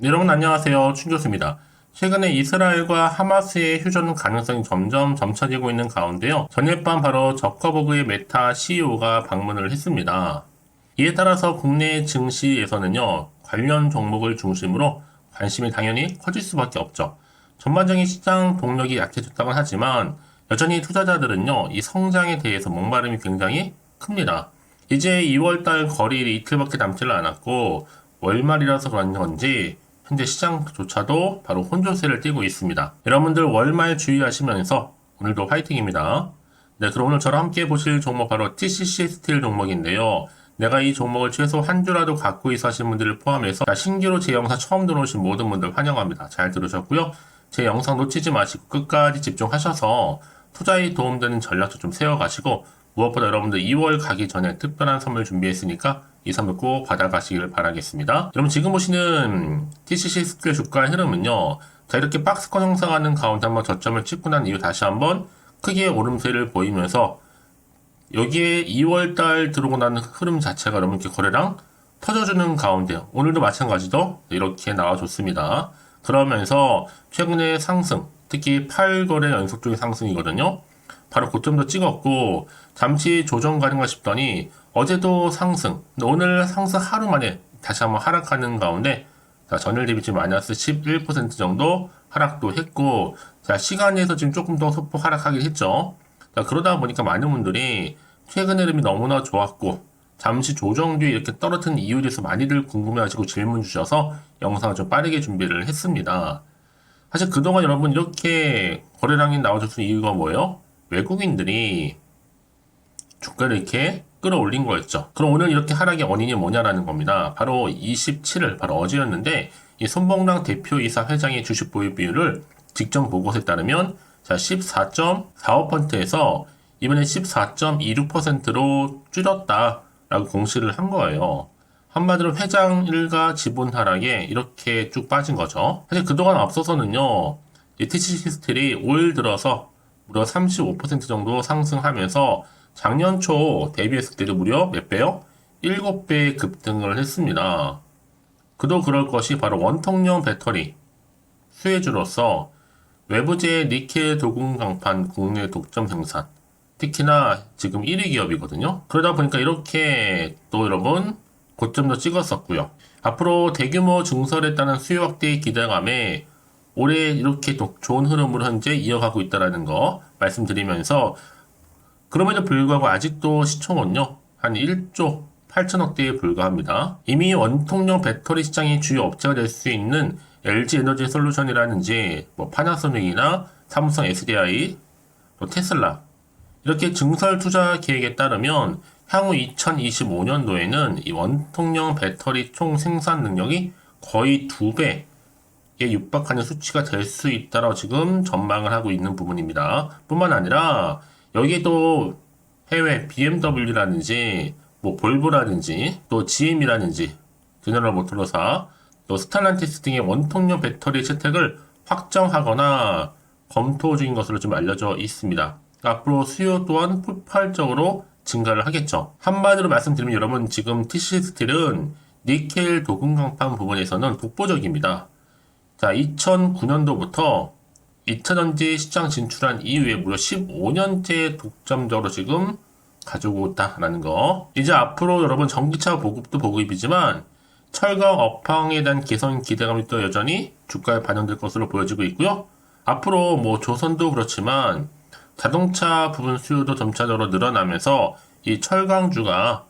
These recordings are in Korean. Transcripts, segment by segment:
네, 여러분 안녕하세요. 충교수입니다. 최근에 이스라엘과 하마스의 휴전 가능성이 점점 점쳐지고 있는 가운데요. 전일 밤 바로 저커버그의 메타 CEO가 방문을 했습니다. 이에 따라서 국내 증시에서는요, 관련 종목을 중심으로 관심이 당연히 커질 수밖에 없죠. 전반적인 시장 동력이 약해졌다고 하지만 여전히 투자자들은요, 이 성장에 대해서 목마름이 굉장히 큽니다. 이제 2월달 거래일이 이틀밖에 남지를 않았고 월말이라서 그런 건지 현재 시장조차도 바로 혼조세를 띠고 있습니다. 여러분들 월말 주의하시면서 오늘도 화이팅입니다. 네, 그럼 오늘 저랑 함께 보실 종목 바로 TCC 스틸 종목인데요. 내가 이 종목을 최소 한 주라도 갖고 있어 하신 분들을 포함해서 자, 신규로 제 영상 처음 들어오신 모든 분들 환영합니다. 잘 들으셨고요. 제 영상 놓치지 마시고 끝까지 집중하셔서 투자에 도움되는 전략도 좀 세워가시고 무엇보다 여러분들 2월 가기 전에 특별한 선물 준비했으니까 이 선물 꼭 받아가시길 바라겠습니다. 여러분 지금 보시는 TCC 스틸 주가의 흐름은요. 자 이렇게 박스권 형성하는 가운데 한번 저점을 찍고 난 이후 다시 한번 크게 오름세를 보이면서 여기에 2월달 들어오고 나는 흐름 자체가 여러분 이렇게 거래량 터져주는 가운데 오늘도 마찬가지로 이렇게 나와줬습니다. 그러면서 최근에 상승, 특히 8거래 연속적인 상승이거든요. 바로 고점도 찍었고 잠시 조정 가능가 싶더니 어제도 상승, 오늘 상승 하루 만에 다시 한번 하락하는 가운데 자, 전일 대비 지금 마이너스 11% 정도 하락도 했고 자, 시간에서 지금 조금 더 소폭 하락하긴 했죠. 자, 그러다 보니까 많은 분들이 최근 흐름이 너무나 좋았고 잠시 조정 뒤에 이렇게 떨어뜨린 이유에 대해서 많이들 궁금해하시고 질문 주셔서 영상을 좀 빠르게 준비를 했습니다. 사실 그동안 여러분 이렇게 거래량이 나와줬던 이유가 뭐예요? 외국인들이 주가를 이렇게 끌어올린 거였죠. 그럼 오늘 이렇게 하락의 원인이 뭐냐라는 겁니다. 바로 27일, 바로 어제였는데, 이 손봉랑 대표이사 회장의 주식 보유 비율을 직전 보고서에 따르면, 자, 14.45%에서 이번에 14.26%로 줄였다라고 공시를 한 거예요. 한마디로 회장 일가 지분 하락에 이렇게 쭉 빠진 거죠. 사실 그동안 앞서서는요, 이 TCC 스틸이 올 들어서 무려 35% 정도 상승하면서 작년 초 데뷔했을 때도 무려 몇 배요? 7배 급등을 했습니다. 그도 그럴 것이 바로 원통형 배터리 수혜주로서 외부재 니켈 도금 강판 국내 독점 생산 특히나 지금 1위 기업이거든요. 그러다 보니까 이렇게 또 여러분 고점도 찍었었고요. 앞으로 대규모 따른 수요 확대의 기대감에 올해 이렇게 좋은 흐름으로 현재 이어가고 있다는 거 말씀드리면서 그럼에도 불구하고 아직도 시총은요 한 1조 8천억 대에 불과합니다. 이미 원통형 배터리 시장의 주요 업체가 될 수 있는 LG 에너지 솔루션이라든지 뭐 파나소닉이나 삼성 SDI, 또 테슬라 이렇게 증설 투자 계획에 따르면 향후 2025년도에는 이 원통형 배터리 총 생산 능력이 거의 두 배에 육박하는 수치가 될 수 있다라고 지금 전망을 하고 있는 부분입니다. 뿐만 아니라 여기에도 해외 BMW라든지 뭐 볼보라든지 또 GM이라든지 제너럴 모터로사 또 스탈란티스 등의 원통형 배터리 채택을 확정하거나 검토 중인 것으로 좀 알려져 있습니다. 앞으로 수요 또한 폭발적으로 증가를 하겠죠. 한마디로 말씀드리면 여러분 지금 TC 스틸은 니켈 도금 강판 부분에서는 독보적입니다. 자, 2009년도부터 2차전지 시장 진출한 이후에 무려 15년째 독점적으로 지금 가지고 있다라는 거. 이제 앞으로 여러분 전기차 보급도 보급이지만 철강 업황에 대한 개선 기대감이 또 여전히 주가에 반영될 것으로 보여지고 있고요. 앞으로 뭐 조선도 그렇지만 자동차 부분 수요도 점차적으로 늘어나면서 이 철강주가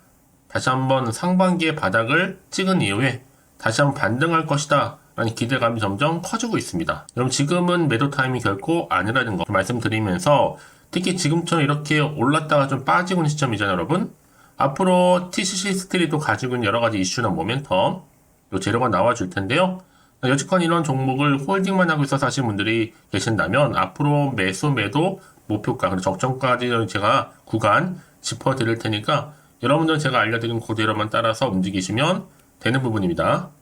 다시 한번 상반기의 바닥을 찍은 이후에 다시 한번 반등할 것이다. 라는 기대감이 점점 커지고 있습니다. 여러분 지금은 매도 타임이 결코 아니라는 거 말씀드리면서 특히 지금처럼 이렇게 올랐다가 좀 빠지고 있는 시점이잖아요, 여러분. 앞으로 TCC 스틸이도 가지고 있는 여러 가지 이슈나 모멘텀, 요 재료가 나와줄 텐데요. 여지껏 이런 종목을 홀딩만 하고 있어서 하신 분들이 계신다면 앞으로 매수 매도 목표가 그리고 적정까지 제가 구간 짚어드릴 테니까 여러분들 제가 알려드린 그대로만 따라서 움직이시면 되는 부분입니다.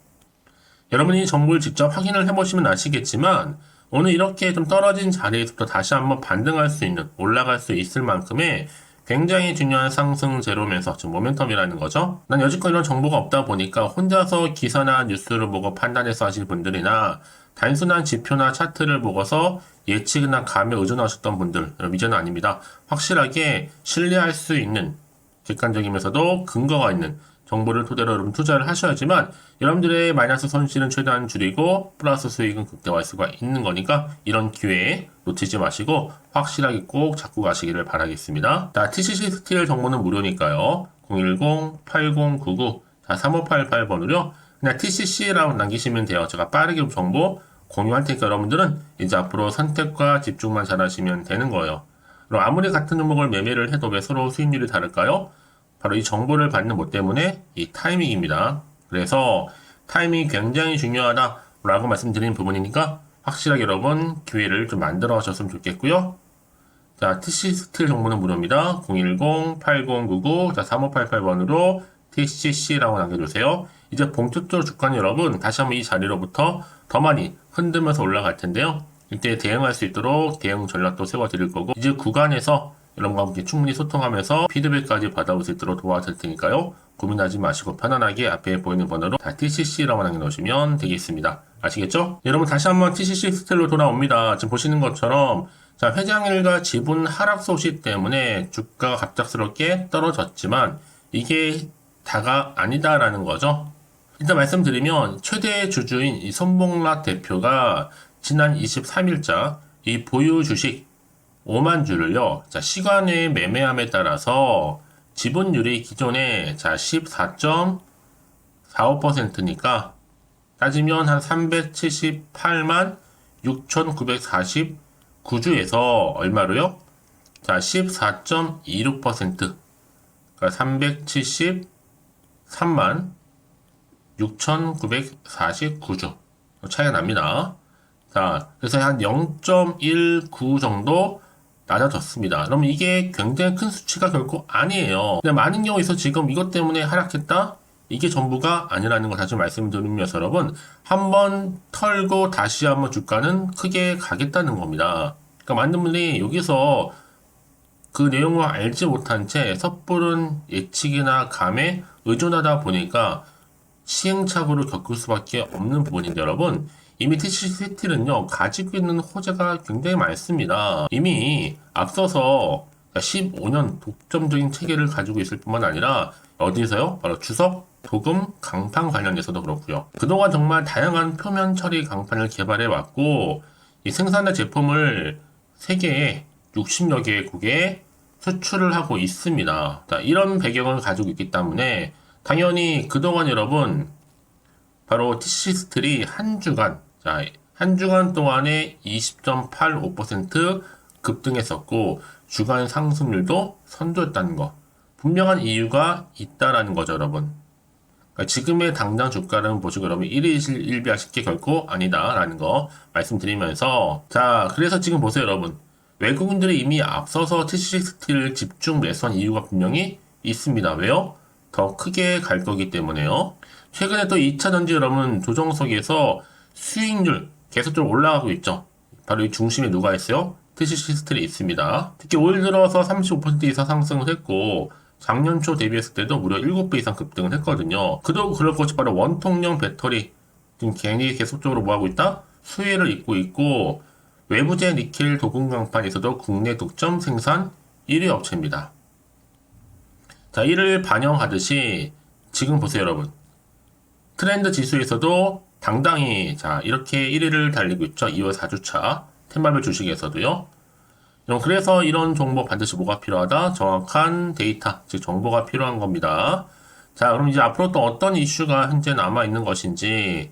여러분이 정보를 직접 확인을 해보시면 아시겠지만 오늘 이렇게 좀 떨어진 자리에서부터 다시 한번 반등할 수 있는 올라갈 수 있을 만큼의 굉장히 중요한 상승 제로면서 지금 모멘텀이라는 거죠. 난 여지껏 이런 정보가 없다 보니까 혼자서 기사나 뉴스를 보고 판단해서 하실 분들이나 단순한 지표나 차트를 보고서 예측이나 감에 의존하셨던 분들 여러분 이제는 아닙니다. 확실하게 신뢰할 수 있는 객관적이면서도 근거가 있는 정보를 토대로 여러분 투자를 하셔야지만 여러분들의 마이너스 손실은 최대한 줄이고 플러스 수익은 극대화할 수가 있는 거니까 이런 기회에 놓치지 마시고 확실하게 꼭 잡고 가시기를 바라겠습니다. 자, TCC 스틸 정보는 무료니까요. 010-8099 자, 3588번으로 그냥 TCC라고 남기시면 돼요. 제가 빠르게 정보 공유할 테니까 여러분들은 이제 앞으로 선택과 집중만 잘 하시면 되는 거예요. 그럼 아무리 같은 종목을 매매를 해도 왜 서로 수익률이 다를까요? 바로 이 정보를 받는 것 때문에 이 타이밍입니다. 그래서 타이밍이 굉장히 중요하다라고 말씀드린 부분이니까 확실하게 여러분 기회를 좀 만들어 하셨으면 좋겠고요. 자, TC 스틸 정보는 무료입니다. 010-8099, 자, 3588번으로 TCC라고 남겨주세요. 이제 본격적으로 주가는 여러분, 다시 한번 이 자리로부터 더 많이 흔들면서 올라갈 텐데요. 이때 대응할 수 있도록 대응 전략도 세워드릴 거고, 이제 구간에서 여러분과 함께 충분히 소통하면서 피드백까지 받아볼 수 있도록 도와드릴 테니까요. 고민하지 마시고 편안하게 앞에 보이는 번호로 다 TCC라고 남겨놓으시면 되겠습니다. 아시겠죠? 여러분 다시 한번 TCC 스텔로 돌아옵니다. 지금 보시는 것처럼 자, 회장일과 지분 하락 소식 때문에 주가가 갑작스럽게 떨어졌지만 이게 다가 아니다라는 거죠. 일단 말씀드리면 최대 주주인 이 손봉락 대표가 지난 23일자 이 보유 주식 5만 주를요. 자, 시간의 매매함에 따라서 지분율이 기존에 자 14.45%니까 따지면 한 378만 6,949주에서 얼마로요? 자, 14.26% 그러니까 373만 6,949주 차이가 납니다. 자, 그래서 한 0.19 정도 낮아졌습니다. 그러면 이게 굉장히 큰 수치가 결코 아니에요. 근데 많은 경우에서 지금 이것 때문에 하락했다? 이게 전부가 아니라는 걸 다시 말씀드리면서 여러분, 한번 털고 다시 한번 주가는 크게 가겠다는 겁니다. 그러니까 많은 분들이 여기서 그 내용을 알지 못한 채 섣부른 예측이나 감에 의존하다 보니까 시행착오를 겪을 수밖에 없는 부분인데 여러분, 이미 TCCT는요, 가지고 있는 호재가 굉장히 많습니다. 이미 앞서서 15년 독점적인 체계를 가지고 있을 뿐만 아니라 어디서요? 바로 주석, 도금, 강판 관련해서도 그렇고요. 그동안 정말 다양한 표면 처리 강판을 개발해 왔고 이 생산된 제품을 세계에 60여 개국에 수출을 하고 있습니다. 자, 이런 배경을 가지고 있기 때문에 당연히 그동안 여러분 바로 TCC 스틸이 한 주간 자, 한 주간 동안에 20.85% 급등했었고 주간 상승률도 선도했다는 거. 분명한 이유가 있다라는 거죠, 여러분. 그러니까 지금의 당장 주가는 보시고 여러분 1일 1비할 쉽게 결코 아니다라는 거 말씀드리면서 자, 그래서 지금 보세요, 여러분. 외국인들이 이미 앞서서 TCC 스틸을 집중 매수한 이유가 분명히 있습니다. 왜요? 더 크게 갈 거기 때문에요. 최근에 또 2차 전지 여러분 조정석에서 수익률 계속적으로 올라가고 있죠. 바로 이 중심에 누가 있어요? TCC 스틸이 있습니다. 특히 올 들어서 35% 이상 상승을 했고 작년 초 대비했을 때도 무려 7배 이상 급등을 했거든요. 그도 그럴 것이 바로 원통형 배터리 지금 굉장히 계속적으로 뭐하고 있다? 수혜를 잇고 있고 외부재 니켈 도금 강판에서도 국내 독점 생산 1위 업체입니다. 자, 이를 반영하듯이 지금 보세요, 여러분. 트렌드 지수에서도 당당히 자 이렇게 1위를 달리고 있죠. 2월 4주차 텐마벨 주식에서도요. 그래서 이런 정보 반드시 뭐가 필요하다? 정확한 데이터, 즉 정보가 필요한 겁니다. 자, 그럼 이제 앞으로 또 어떤 이슈가 현재 남아 있는 것인지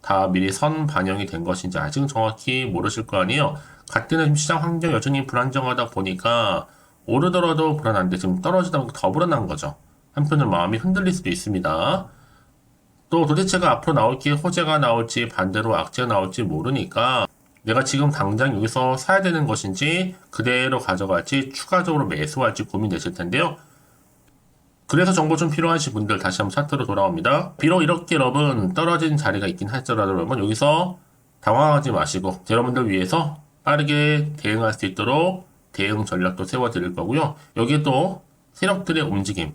다 미리 선 반영이 된 것인지 아직은 정확히 모르실 거 아니에요. 같은 시장 환경 여전히 불안정하다 보니까 오르더라도 불안한데 지금 떨어지다 보니까 더 불안한 거죠. 한편으로 마음이 흔들릴 수도 있습니다. 또 도대체가 앞으로 나올 게 호재가 나올지 반대로 악재가 나올지 모르니까 내가 지금 당장 여기서 사야 되는 것인지 그대로 가져갈지 추가적으로 매수할지 고민되실 텐데요. 그래서 정보 좀 필요하신 분들 다시 한번 차트로 돌아옵니다. 비록 이렇게 여러분 떨어진 자리가 있긴 할지라도 여러분 여기서 당황하지 마시고 여러분들 위해서 빠르게 대응할 수 있도록 대응 전략도 세워드릴 거고요. 여기에 또 세력들의 움직임,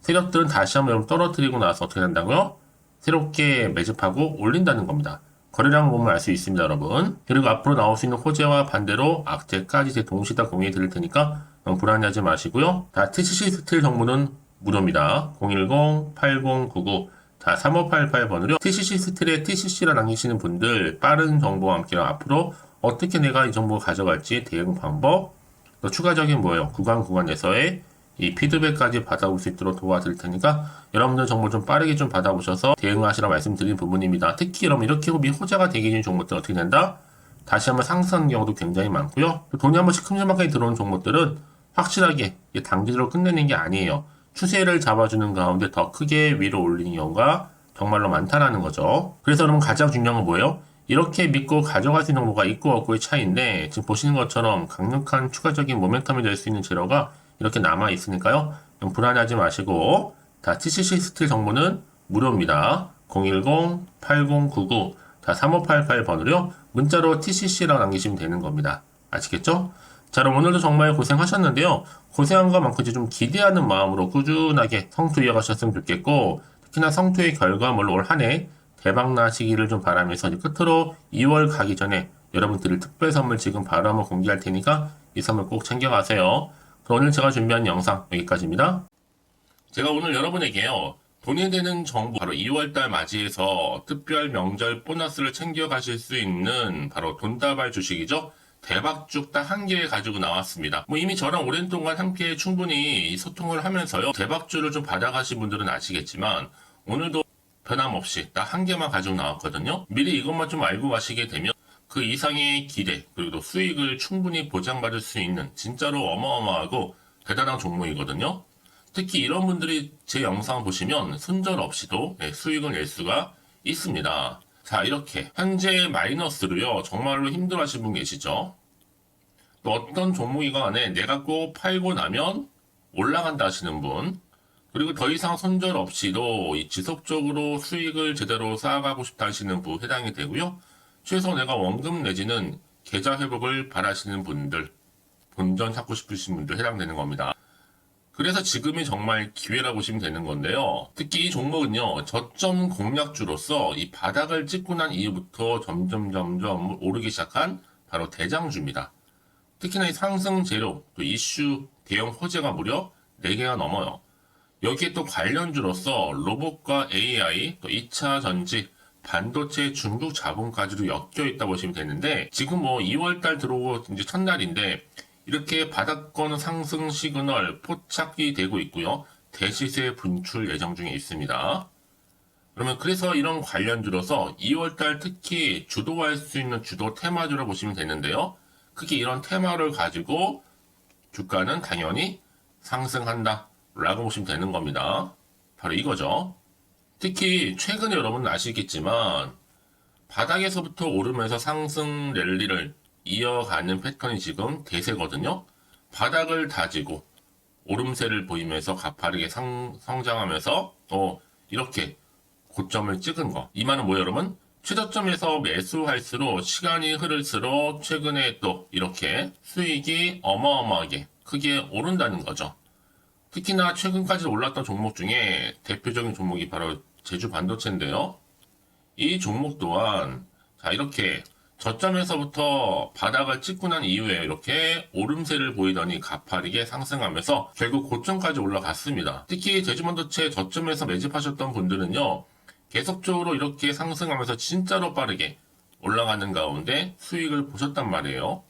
세력들은 다시 한번 떨어뜨리고 나서 어떻게 된다고요? 새롭게 매집하고 올린다는 겁니다. 거래량 보면 알 수 있습니다, 여러분. 그리고 앞으로 나올 수 있는 호재와 반대로 악재까지 제 동시에 다 공유해 드릴 테니까 너무 불안해하지 마시고요. 다 TCC 스틸 정보는 무료입니다. 010-8099 자, 3588번으로 TCC 스틸에 TCC라 남기시는 분들 빠른 정보와 함께 앞으로 어떻게 내가 이 정보 가져갈지 대응 방법 또 추가적인 뭐예요? 구간 구간에서의 이 피드백까지 받아볼 수 있도록 도와드릴 테니까 여러분들 정보 좀 빠르게 좀 받아보셔서 대응하시라 말씀드린 부분입니다. 특히 여러분 이렇게 미 호재가 되기 전인 종목들 어떻게 된다? 다시 한번 상승하는 경우도 굉장히 많고요. 또 돈이 한 번씩 큼지막하게 들어오는 종목들은 확실하게 단기적으로 끝내는 게 아니에요. 추세를 잡아주는 가운데 더 크게 위로 올리는 경우가 정말로 많다라는 거죠. 그래서 여러분 가장 중요한 건 뭐예요? 이렇게 믿고 가져갈 수 있는 뭐가 있고 없고의 차이인데 지금 보시는 것처럼 강력한 추가적인 모멘텀이 될 수 있는 재료가 이렇게 남아 있으니까요. 좀 불안하지 마시고 다 TCC 스틸 정보는 무료입니다. 010-8099 다 3588번으로요. 문자로 TCC라고 남기시면 되는 겁니다. 아시겠죠? 자, 그럼 오늘도 정말 고생하셨는데요. 고생한 것만큼 좀 기대하는 마음으로 꾸준하게 성투 이어가셨으면 좋겠고, 특히나 성투의 결과물로 올 한 해 대박 나시기를 좀 바라면서 끝으로 2월 가기 전에 여러분들을 특별 선물 지금 바로 한번 공개할 테니까 이 선물 꼭 챙겨가세요. 오늘 제가 준비한 영상 여기까지입니다. 제가 오늘 여러분에게요. 돈이 되는 정보 바로 2월달 맞이해서 특별 명절 보너스를 챙겨 가실 수 있는 바로 돈다발 주식이죠. 대박죽 딱 한 개 가지고 나왔습니다. 뭐 이미 저랑 오랜 동안 함께 충분히 소통을 하면서요. 대박주를 좀 받아가신 분들은 아시겠지만 오늘도 변함없이 딱 한 개만 가지고 나왔거든요. 미리 이것만 좀 알고 가시게 되면 그 이상의 기대 그리고 또 수익을 충분히 보장받을 수 있는 진짜로 어마어마하고 대단한 종목이거든요. 특히 이런 분들이 제 영상 보시면 손절 없이도 예, 수익을 낼 수가 있습니다. 자, 이렇게 현재 마이너스로요. 정말로 힘들어하시는 분 계시죠? 또 어떤 종목이간에 내가 꼭 팔고 나면 올라간다 하시는 분, 그리고 더 이상 손절 없이도 이 지속적으로 수익을 제대로 쌓아가고 싶다 하시는 분 해당이 되고요. 최소 내가 원금 내지는 계좌 회복을 바라시는 분들, 본전 찾고 싶으신 분들 해당되는 겁니다. 그래서 지금이 정말 기회라고 보시면 되는 건데요. 특히 이 종목은요, 저점 공략주로서 이 바닥을 찍고 난 이후부터 점점 점점 오르기 시작한 바로 대장주입니다. 특히나 이 상승 재료, 또 이슈, 대형 호재가 무려 4개가 넘어요. 여기에 또 관련주로서 로봇과 AI, 또 2차 전지, 반도체 중국 자본까지도 엮여 있다 보시면 되는데 지금 뭐 2월달 들어오고 이제 첫날인데 이렇게 바닥권 상승 시그널 포착이 되고 있고요. 대시세 분출 예정 중에 있습니다. 그러면 그래서 이런 관련주로서 2월달 특히 주도할 수 있는 주도 테마주로 보시면 되는데요. 크게 이런 테마를 가지고 주가는 당연히 상승한다 라고 보시면 되는 겁니다. 바로 이거죠. 특히 최근에 여러분 아시겠지만 바닥에서부터 오르면서 상승 랠리를 이어가는 패턴이 지금 대세거든요. 바닥을 다지고 오름세를 보이면서 가파르게 상, 성장하면서 또 이렇게 고점을 찍은 거. 이 말은 뭐예요, 여러분? 최저점에서 매수할수록 시간이 흐를수록 최근에 또 이렇게 수익이 어마어마하게 크게 오른다는 거죠. 특히나 최근까지 올랐던 종목 중에 대표적인 종목이 바로 제주 반도체인데요. 이 종목 또한 자 이렇게 저점에서부터 바닥을 찍고 난 이후에 이렇게 오름세를 보이더니 가파르게 상승하면서 결국 고점까지 올라갔습니다. 특히 제주반도체 저점에서 매집하셨던 분들은요. 계속적으로 이렇게 상승하면서 진짜로 빠르게 올라가는 가운데 수익을 보셨단 말이에요.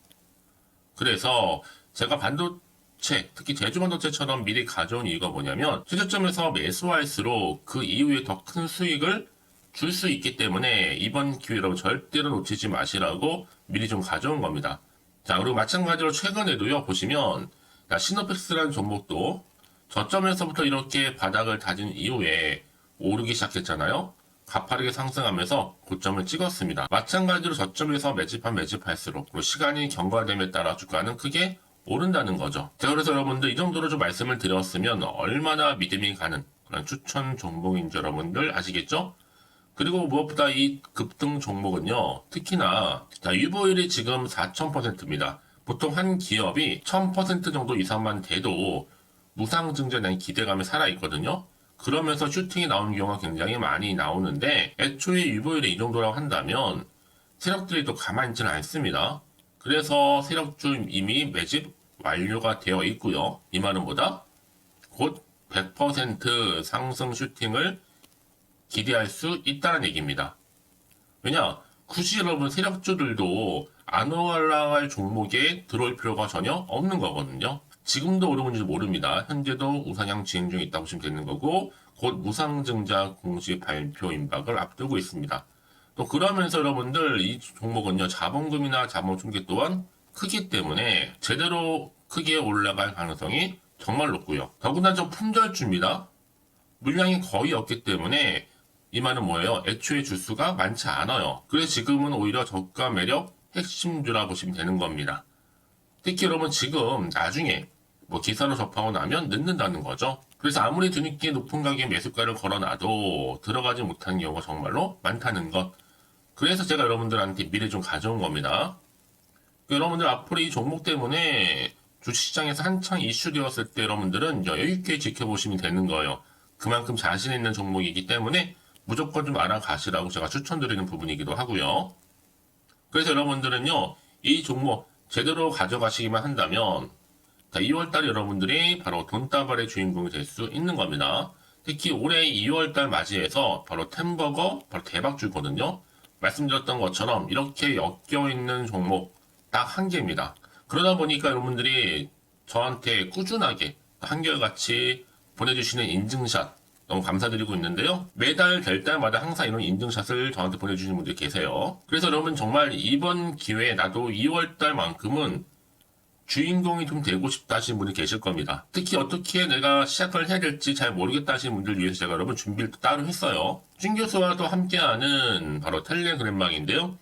그래서 제가 반도 체, 특히 제주 반도체처럼 미리 가져온 이유가 뭐냐면 최저점에서 매수할수록 그 이후에 더 큰 수익을 줄 수 있기 때문에 이번 기회로 절대로 놓치지 마시라고 미리 좀 가져온 겁니다. 자, 그리고 마찬가지로 최근에도요, 보시면, 자, 시노펙스라는 종목도 저점에서부터 이렇게 바닥을 다진 이후에 오르기 시작했잖아요. 가파르게 상승하면서 고점을 찍었습니다. 마찬가지로 저점에서 매집한 매집할수록 시간이 경과됨에 따라 주가는 크게 오른다는 거죠. 자, 그래서 여러분들 이 정도로 좀 말씀을 드렸으면 얼마나 믿음이 가는 그런 추천 종목인지 여러분들 아시겠죠? 그리고 무엇보다 이 급등 종목은요, 특히나, 자, 유보율이 지금 4,000%입니다. 보통 한 기업이 1000% 정도 이상만 돼도 무상증자에 대한 기대감이 살아있거든요. 그러면서 슈팅이 나오는 경우가 굉장히 많이 나오는데 애초에 유보율이 이 정도라고 한다면 세력들이 또 가만히 있지는 않습니다. 그래서 세력주 이미 매집 완료가 되어 있고요. 이 말은 뭐다? 곧 100% 상승 슈팅을 기대할 수 있다는 얘기입니다. 왜냐? 굳이 여러분 세력주들도 안 올라갈 종목에 들어올 필요가 전혀 없는 거거든요. 지금도 오르는지 모릅니다. 현재도 우상향 진행 중에 있다고 보시면 되는 거고 곧 무상증자 공시 발표 임박을 앞두고 있습니다. 또 그러면서 여러분들 이 종목은요 자본금이나 자본 충격 또한 크기 때문에 제대로 크게 올라갈 가능성이 정말 높고요. 더군다나 좀 품절주입니다. 물량이 거의 없기 때문에 이 말은 뭐예요? 애초에 주수가 많지 않아요. 그래서 지금은 오히려 저가 매력 핵심주라 보시면 되는 겁니다. 특히 여러분 지금 나중에 뭐 기사로 접하고 나면 늦는다는 거죠. 그래서 아무리 뒤늦게 높은 가격에 매수가를 걸어놔도 들어가지 못하는 경우가 정말로 많다는 것. 그래서 제가 여러분들한테 미리 좀 가져온 겁니다. 여러분들 앞으로 이 종목 때문에 주식시장에서 한창 이슈되었을 때 여러분들은 여유 있게 지켜보시면 되는 거예요. 그만큼 자신 있는 종목이기 때문에 무조건 좀 알아가시라고 제가 추천드리는 부분이기도 하고요. 그래서 여러분들은요, 이 종목 제대로 가져가시기만 한다면, 2월달에 여러분들이 바로 돈다발의 주인공이 될 수 있는 겁니다. 특히 올해 2월달 맞이해서 바로 템버거 바로 대박 주거든요. 말씀드렸던 것처럼 이렇게 엮여 있는 종목 딱 한 개입니다. 그러다 보니까 여러분들이 저한테 꾸준하게 한결같이 보내주시는 인증샷 너무 감사드리고 있는데요. 매달 될 때마다 항상 이런 인증샷을 저한테 보내주시는 분들이 계세요. 그래서 여러분 정말 이번 기회에 나도 2월달만큼은 주인공이 좀 되고 싶다 하시는 분이 계실 겁니다. 특히 어떻게 내가 시작을 해야 될지 잘 모르겠다 하시는 분들 위해서 제가 여러분 준비를 또 따로 했어요. 준 교수와도 함께하는 바로 텔레그램망인데요.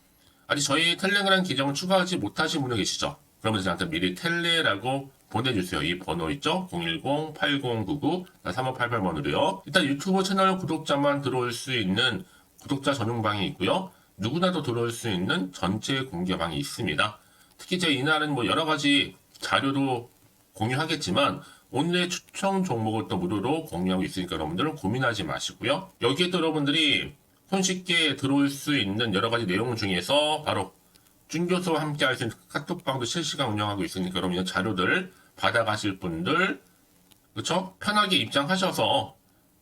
아직 저희 텔레그램 계정을 추가하지 못하신 분이 계시죠? 그러면 저한테 미리 텔레라고 보내주세요. 이 번호 있죠? 010-8099-3588번으로요. 일단 유튜브 채널 구독자만 들어올 수 있는 구독자 전용방이 있고요. 누구나도 들어올 수 있는 전체 공개방이 있습니다. 특히 제 이날은 뭐 여러 가지 자료도 공유하겠지만 오늘의 추천 종목을 또 무료로 공유하고 있으니까 여러분들은 고민하지 마시고요. 여기에 또 여러분들이 손쉽게 들어올 수 있는 여러 가지 내용 중에서 바로 준 교수와 함께 할 수 있는 카톡방도 실시간 운영하고 있으니까 여러분 이 자료들 받아가실 분들 그쵸? 편하게 입장하셔서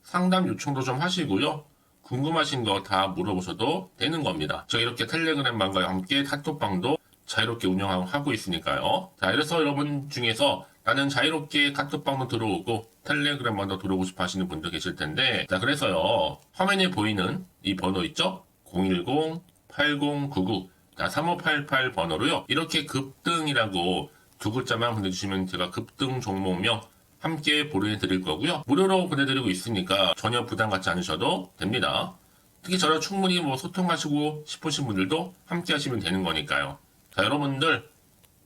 상담 요청도 좀 하시고요. 궁금하신 거 다 물어보셔도 되는 겁니다. 저 이렇게 텔레그램방과 함께 카톡방도 자유롭게 운영하고 있으니까요. 자, 이래서 여러분 중에서 나는 자유롭게 카톡방도 들어오고 텔레그램방도 들어오고 싶어 하시는 분들 계실 텐데, 자, 그래서요, 화면에 보이는 이 번호 있죠? 010-8099, 자, 3588 번호로요, 이렇게 급등이라고 두 글자만 보내주시면 제가 급등 종목명 함께 보내드릴 거고요. 무료로 보내드리고 있으니까 전혀 부담 갖지 않으셔도 됩니다. 특히 저랑 충분히 뭐 소통하시고 싶으신 분들도 함께 하시면 되는 거니까요. 자, 여러분들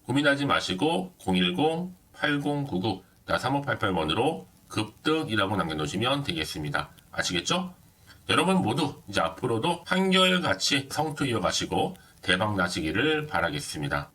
고민하지 마시고 010-8099-3588번으로 급등이라고 남겨놓으시면 되겠습니다. 아시겠죠? 여러분 모두 이제 앞으로도 한결같이 성투 이어가시고 대박 나시기를 바라겠습니다.